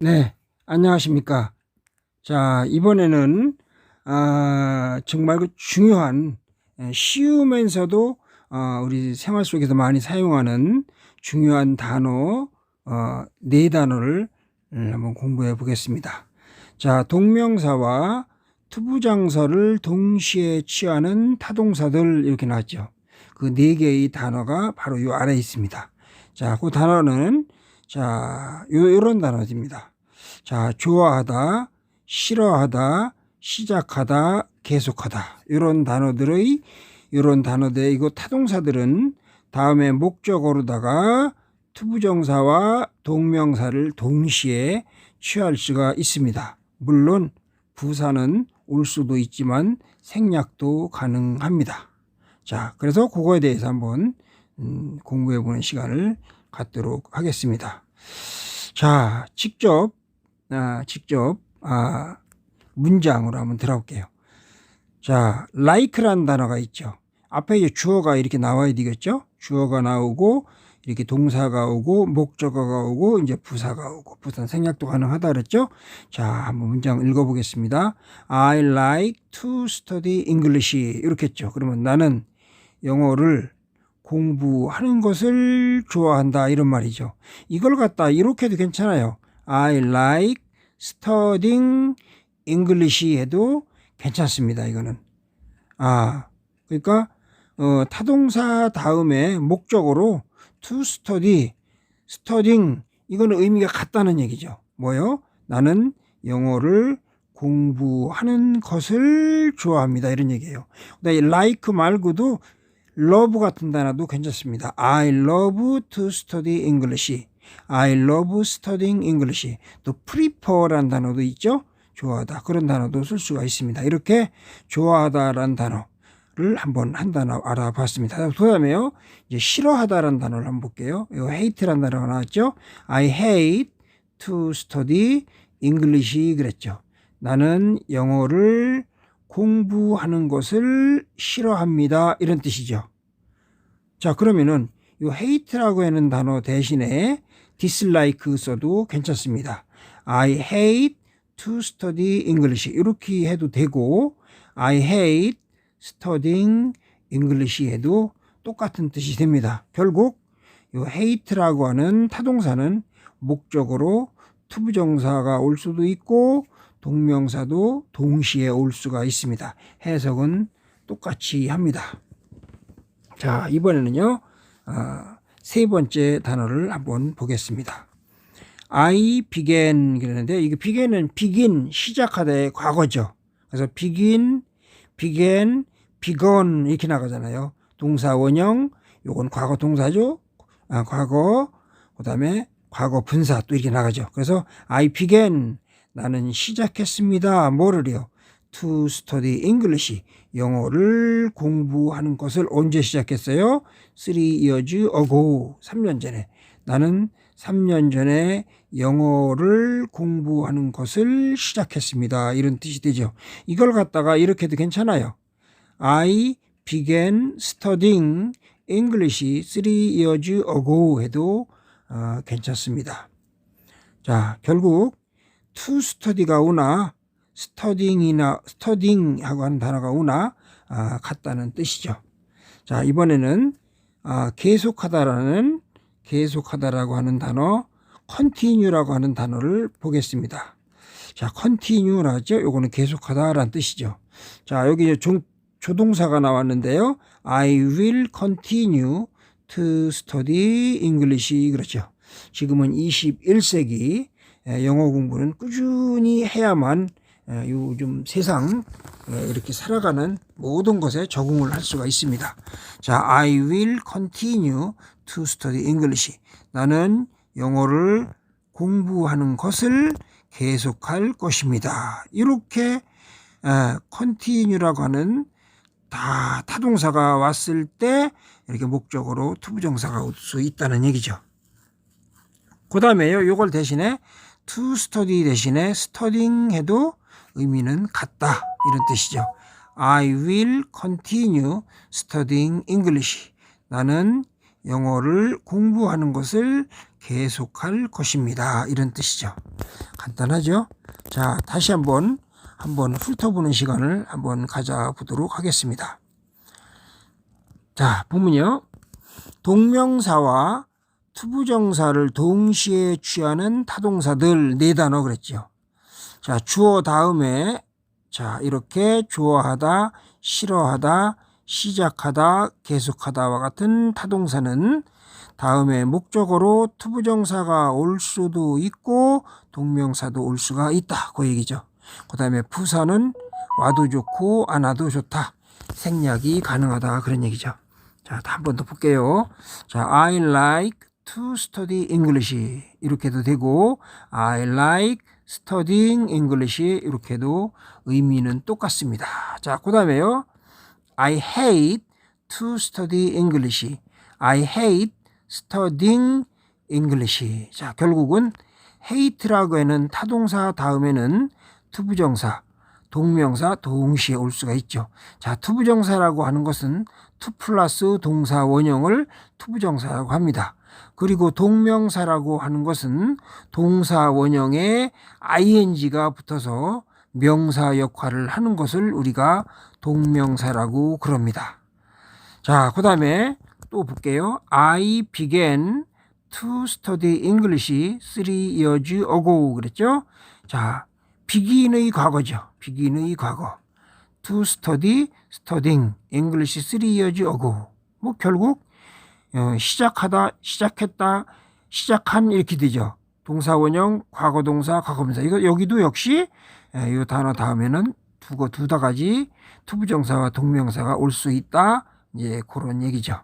네, 안녕하십니까. 자, 이번에는, 아, 정말 그 중요한, 에, 쉬우면서도, 어, 우리 생활 속에서 많이 사용하는 중요한 단어, 어, 네 단어를 음, 한번 공부해 보겠습니다. 자, 동명사와 투부장서를 동시에 취하는 타동사들 이렇게 나왔죠. 그 네 개의 단어가 바로 요 아래에 있습니다. 자, 그 단어는 자, 요, 요런 단어입니다. 자, 좋아하다, 싫어하다, 시작하다, 계속하다. 요런 단어들의, 요런 단어들, 이거 타동사들은 다음에 목적어로다가 투부정사와 동명사를 동시에 취할 수가 있습니다. 물론 부사는 올 수도 있지만 생략도 가능합니다. 자, 그래서 그거에 대해서 한번 음, 공부해 보는 시간을 갖도록 하겠습니다. 자, 직접 아, 직접 아, 문장으로 한번 들어볼게요. 자, like란 단어가 있죠. 앞에 이제 주어가 이렇게 나와야 되겠죠. 주어가 나오고 이렇게 동사가 오고 목적어가 오고 이제 부사가 오고 부사 생략도 가능하다 그랬죠. 자, 한번 문장 읽어보겠습니다. I like to study English 이렇게 했죠. 그러면 나는 영어를 공부하는 것을 좋아한다 이런 말이죠. 이걸 갖다 이렇게 해도 괜찮아요. I like studying English 해도 괜찮습니다. 이거는. 아, 그러니까 어, 타동사 다음에 목적으로 to study, studying 이거는 의미가 같다는 얘기죠. 뭐요? 나는 영어를 공부하는 것을 좋아합니다. 이런 얘기예요. like 말고도 love 같은 단어도 괜찮습니다. I love to study English. I love studying English. 또 prefer란 단어도 있죠. 좋아하다. 그런 단어도 쓸 수가 있습니다. 이렇게 좋아하다라는 단어를 한번 한 단어 알아봤습니다. 그 다음에요. 이제 싫어하다라는 단어를 한번 볼게요. 이 hate라는 단어가 나왔죠. I hate to study English 그랬죠. 나는 영어를 공부하는 것을 싫어합니다. 이런 뜻이죠. 자, 그러면은 이 hate라고 하는 단어 대신에 dislike 써도 괜찮습니다. I hate to study English 이렇게 해도 되고 I hate studying English 해도 똑같은 뜻이 됩니다. 결국 이 hate라고 하는 타동사는 목적으로 투부정사가 올 수도 있고 동명사도 동시에 올 수가 있습니다. 해석은 똑같이 합니다. 자, 이번에는요, 어, 세 번째 단어를 한번 보겠습니다. I began 그러는데 이게 begin은 begin 시작하다의 과거죠. 그래서 begin, began, begun 이렇게 나가잖아요. 동사 원형 요건 과거 동사죠. 아, 과거 그 다음에 과거 분사 또 이렇게 나가죠. 그래서 I began 나는 시작했습니다. 뭐를요? To study English 영어를 공부하는 것을 언제 시작했어요? 3 years ago 3년 전에 나는 3년 전에 영어를 공부하는 것을 시작했습니다. 이런 뜻이 되죠. 이걸 갖다가 이렇게도 괜찮아요. I began studying English 3 years ago 해도 어, 괜찮습니다. 자, 결국 to study가 오나 studying이나 studying하고 하는 단어가 오나 아, 같다는 뜻이죠. 자, 이번에는 아, 계속하다라는 계속하다라고 하는 단어 continue라고 하는 단어를 보겠습니다. 자, continue라죠. 요거는 계속하다라는 뜻이죠. 자, 여기 이제 종, 조동사가 나왔는데요. I will continue to study English 그렇죠. 지금은 21세기 영어 공부는 꾸준히 해야만 요즘 세상 이렇게 살아가는 모든 것에 적응을 할 수가 있습니다. 자, I will continue to study English. 나는 영어를 공부하는 것을 계속할 것입니다. 이렇게 continue라고 하는 다 타동사가 왔을 때 이렇게 목적으로 투부정사가 올 수 있다는 얘기죠. 그 다음에요. 요걸 대신에 to study 대신에 studying 해도 의미는 같다. 이런 뜻이죠. I will continue studying English. 나는 영어를 공부하는 것을 계속할 것입니다. 이런 뜻이죠. 간단하죠? 자, 다시 한번 한번 훑어보는 시간을 한번 가져보도록 하겠습니다. 자, 보면요. 동명사와 투부정사를 동시에 취하는 타동사들 네 단어 그랬죠. 자, 주어 다음에 자, 이렇게 좋아하다, 싫어하다, 시작하다, 계속하다와 같은 타동사는 다음에 목적어로 투부정사가 올 수도 있고 동명사도 올 수가 있다. 그 얘기죠. 그 다음에 부사는 와도 좋고 안 와도 좋다. 생략이 가능하다. 그런 얘기죠. 자, 한 번 더 볼게요. 자, I like to study English. 이렇게도 되고, I like studying English. 이렇게도 의미는 똑같습니다. 자, 그 다음에요. I hate to study English. I hate studying English. 자, 결국은 hate라고 하는 타동사 다음에는 투부정사, 동명사 동시에 올 수가 있죠. 자, 투부정사라고 하는 것은 투 플러스 동사 원형을 투부정사라고 합니다. 그리고 동명사라고 하는 것은 동사 원형에 ing가 붙어서 명사 역할을 하는 것을 우리가 동명사라고 그럽니다. 자, 그 다음에 또 볼게요. I began to study English three years ago 그랬죠? 자, begin의 과거죠. begin의 과거. to study, studying English three years ago. 뭐 결국 어, 시작하다, 시작했다, 시작한 이렇게 되죠. 동사 원형, 과거 동사, 과거분사. 이거 여기도 역시 예, 이 단어 다음에는 두고 두 가지 투부정사와 동명사가 올 수 있다. 이제 그런 얘기죠.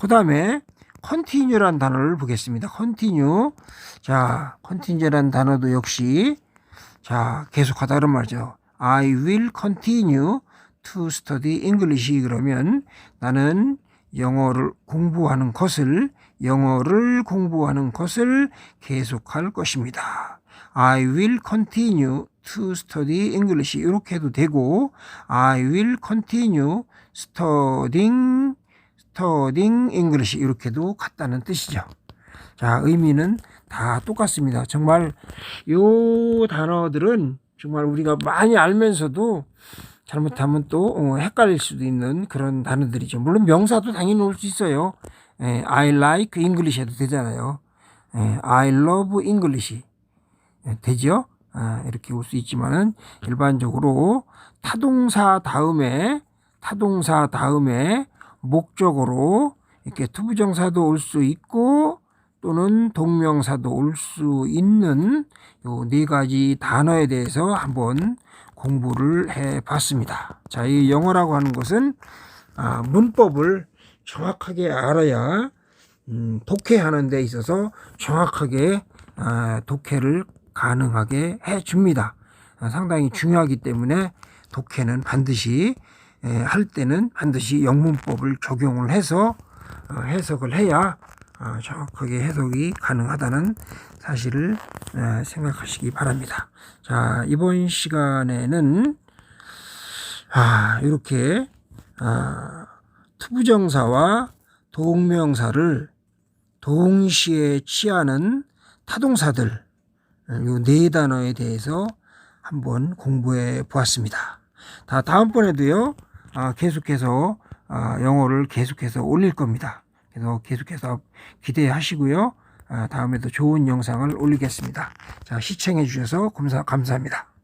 그 다음에 continue란 단어를 보겠습니다. continue. 자, continue란 단어도 역시 자, 계속하다 그런 말이죠. I will continue to study English 그러면 나는 영어를 공부하는 것을 영어를 공부하는 것을 계속할 것입니다. I will continue to study English 이렇게 해도 되고 I will continue studying studying English 이렇게도 같다는 뜻이죠. 자, 의미는 다 똑같습니다. 정말 요 단어들은 정말 우리가 많이 알면서도 잘못하면 또 어, 헷갈릴 수도 있는 그런 단어들이죠. 물론 명사도 당연히 올 수 있어요. 예, I like English 해도 되잖아요. 예, I love English 예, 되죠? 아, 이렇게 올 수 있지만은 일반적으로 타동사 다음에 타동사 다음에 목적으로 이렇게 투부정사도 올 수 있고 또는 동명사도 올 수 있는 요 네 가지 단어에 대해서 한번 공부를 해 봤습니다. 자, 이 영어라고 하는 것은 아, 문법을 정확하게 알아야 음, 독해하는 데 있어서 정확하게 아, 독해를 가능하게 해 줍니다. 아, 상당히 중요하기 때문에 독해는 반드시 에, 할 때는 반드시 영문법을 적용을 해서 어, 해석을 해야 어, 정확하게 해석이 가능하다는 사실을 에, 생각하시기 바랍니다. 자, 이번 시간에는 아, 이렇게 아, 투부정사와 동명사를 동시에 취하는 타동사들 이 네 단어에 대해서 한번 공부해 보았습니다. 다 다음번에도요 아, 계속해서 아, 영어를 계속해서 올릴 겁니다. 그래서 계속해서 기대하시고요. 아, 다음에도 좋은 영상을 올리겠습니다. 자, 시청해 주셔서 감사, 감사합니다.